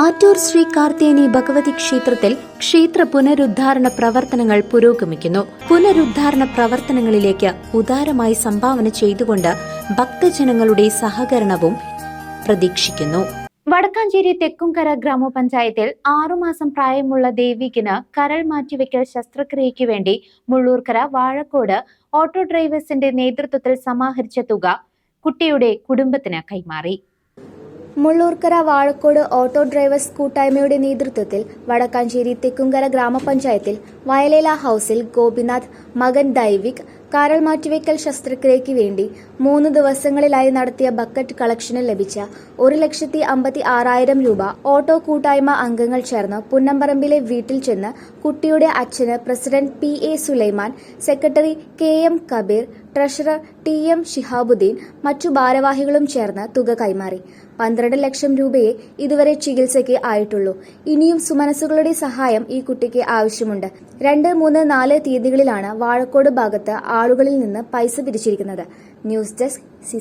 ആറ്റൂർ ശ്രീ കാർത്തേനി ഭഗവതി ക്ഷേത്രത്തിൽ ക്ഷേത്ര പുനരുദ്ധാരണ പ്രവർത്തനങ്ങൾ പുരോഗമിക്കുന്നു. പുനരുദ്ധാരണ പ്രവർത്തനങ്ങളിലേക്ക് ഉദാരമായി സംഭാവന ചെയ്തുകൊണ്ട് ഭക്തജനങ്ങളുടെ സഹകരണവും പ്രതീക്ഷിക്കുന്നു. വടക്കാഞ്ചേരി തെക്കുംകര ഗ്രാമപഞ്ചായത്തിൽ ആറുമാസം പ്രായമുള്ള ദേവികിന് കരൾ മാറ്റിവെക്കൽ ശസ്ത്രക്രിയയ്ക്ക് വേണ്ടി മുള്ളൂർക്കര വാഴക്കോട് ഓട്ടോ ഡ്രൈവേഴ്സിന്റെ നേതൃത്വത്തിൽ സമാഹരിച്ച തുക കുട്ടിയുടെ കുടുംബത്തിന് കൈമാറി. മുള്ളൂർക്കര വാഴക്കോട് ഓട്ടോ ഡ്രൈവേഴ്സ് കൂട്ടായ്മയുടെ നേതൃത്വത്തിൽ വടക്കാഞ്ചേരി തെക്കുംകര ഗ്രാമപഞ്ചായത്തിൽ വയലേല ഹൌസിൽ ഗോപിനാഥ് മകൻ ദൈവിക് കരൾ മാറ്റിവെക്കൽ ശസ്ത്രക്രിയയ്ക്ക് വേണ്ടി മൂന്ന് ദിവസങ്ങളിലായി നടത്തിയ ബക്കറ്റ് കളക്ഷനിൽ ലഭിച്ച ഒരു ലക്ഷത്തി അമ്പത്തി ആറായിരം രൂപ ഓട്ടോ കൂട്ടായ്മ അംഗങ്ങൾ ചേർന്ന് പുന്നമ്പറമ്പിലെ വീട്ടിൽ ചെന്ന് കുട്ടിയുടെ അച്ഛന് president P A Sulaiman secretary K M Kabeer treasurer T M Shihabuddeen മറ്റു ഭാരവാഹികളും ചേർന്ന് തുക കൈമാറി. പന്ത്രണ്ട് ലക്ഷം രൂപയെ ഇതുവരെ ചികിത്സയ്ക്ക് ആയിട്ടുള്ളൂ. ഇനിയും സുമനസുകളുടെ സഹായം ഈ കുട്ടിക്ക് ആവശ്യമുണ്ട്. രണ്ട് മൂന്ന് നാല് തീയതികളിലാണ് വാഴക്കോട് ഭാഗത്ത് ആളുകളിൽ നിന്ന് പൈസ പിരിച്ചിരിക്കുന്നത് ന്യൂസ് ഡെസ്ക് സി